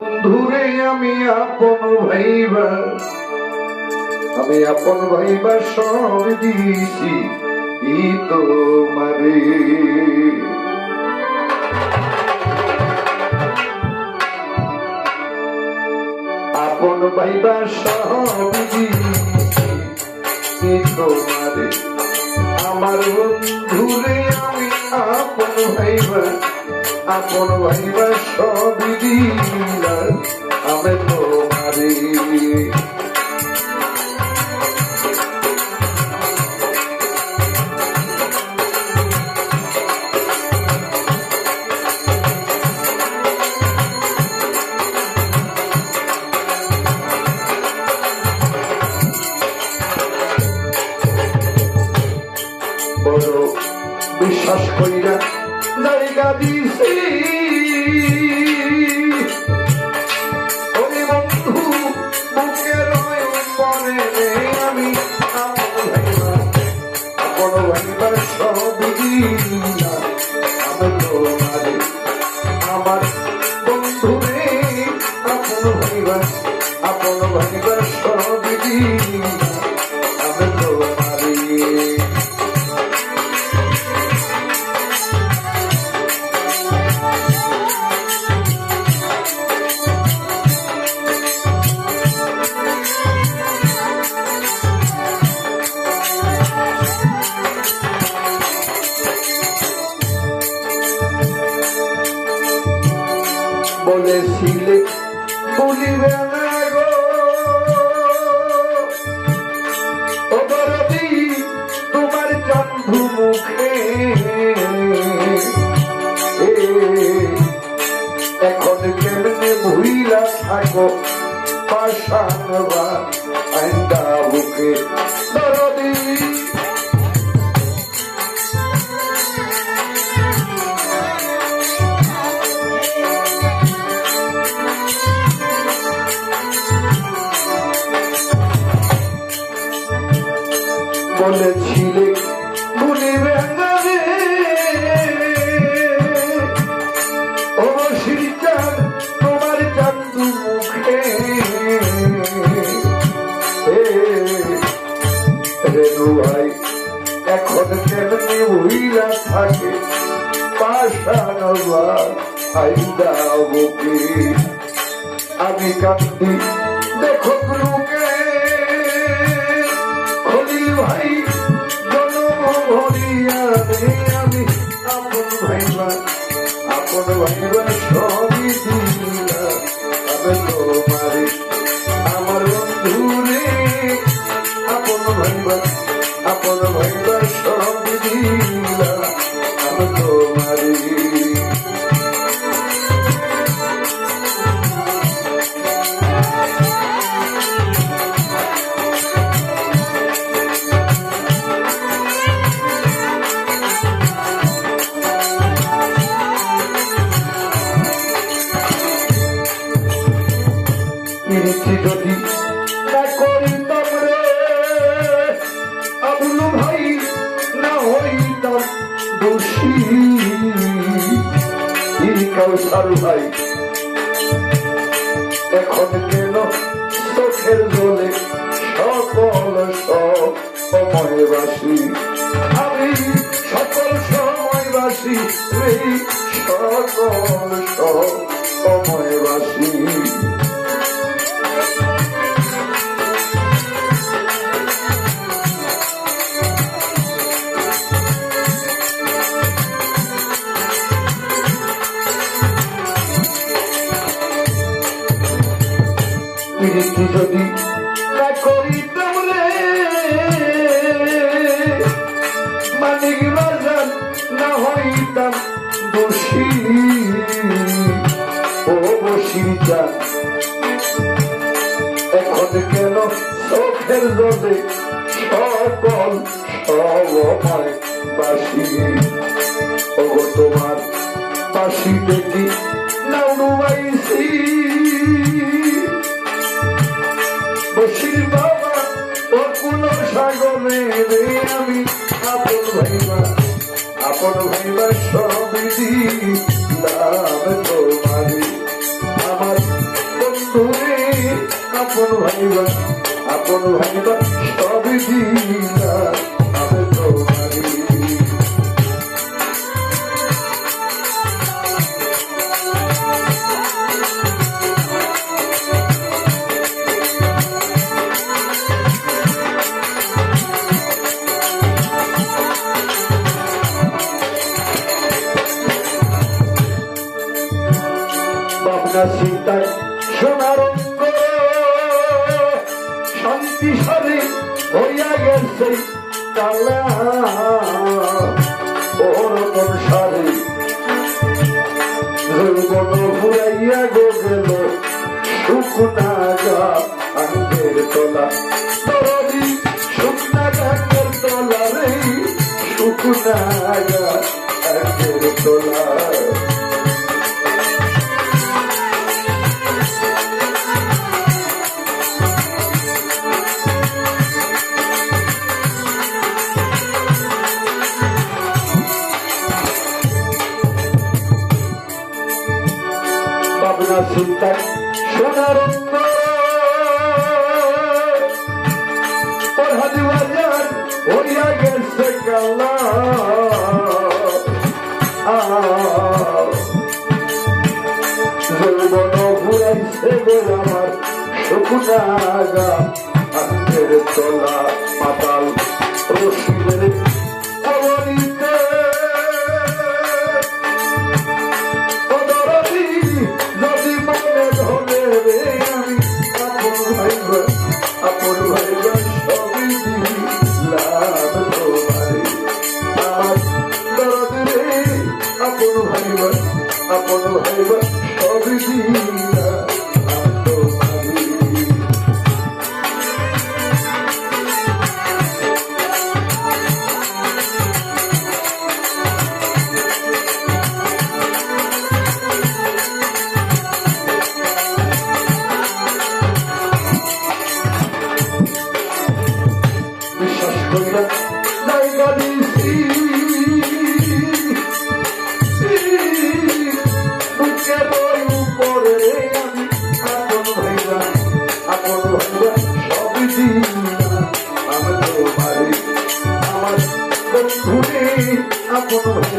বন্ধুরে আমি আপন ভাইবা। আমি আপন ভাইবা সব ই তোমারে আপন ভাইবা সব দিছি তোমারে আমার বন্ধুরে আমি আপন ভাইবা আপন ভাইবা সবই দিলাম আমি তোমারে বড় বিশ্বাস করিয়া জায়গা দিছি ওরে বন্ধু বুকের পরে আমি আপন ভাইবা আপন ভাইবার সব দিলাম আমি তোমারে আমার বন্ধু রে আপন ভাইবা আপন ভাইবার সব পাশান বা আইন্দা বুকে দরদি। বলেছিলে বলিবে হইলা থাকে পাশানবা আইদা বুকে আমি কান্দি দেখো লোকে খলিল ভাই জনম ভরিয়া আমি আপন ভাইবা আপন ভাইবা সবই দিলা। আমার বন্ধু আপন ভাইবা। কৌশল ভাই। এখন কেন চোখের জলে সকল সময়বাসী? আমি সকল সময়বাসী সকল সময়বাসী। মানিক বাজার না হইতাম দোষী ও বসিটা এখন কেন চোখের জলে সকল সবময় বাসি? ওগো তোমার বাসি দেখি নাউড়ুবাইছি বসির বাবা ও কুল সাগরে আমি আপন ভাইবা আপন ভাইবা সবিধি লাভ তোমারি আমার বন্ধুরে আপন ভাইবা আপন ভাইবা সবিধি লাভ চিন্তায় সোনার শান্তি সারে হইয়া গেছে কালা। ওর মন সারে। যৌবন ঘুরাইয়া গো গেল শুকনা গা আঙ্গের তলা। তরদি শুকনা গাঙ্গের তলা রে, শুকনা তলা। ভাবনা চিন্তায় সোনার হইয়া গেছে কালা। যৌবন ঘুরাইছে গো আমার শুকুনাগা আঙ্গের তোলা। আপন ভাইবা আপন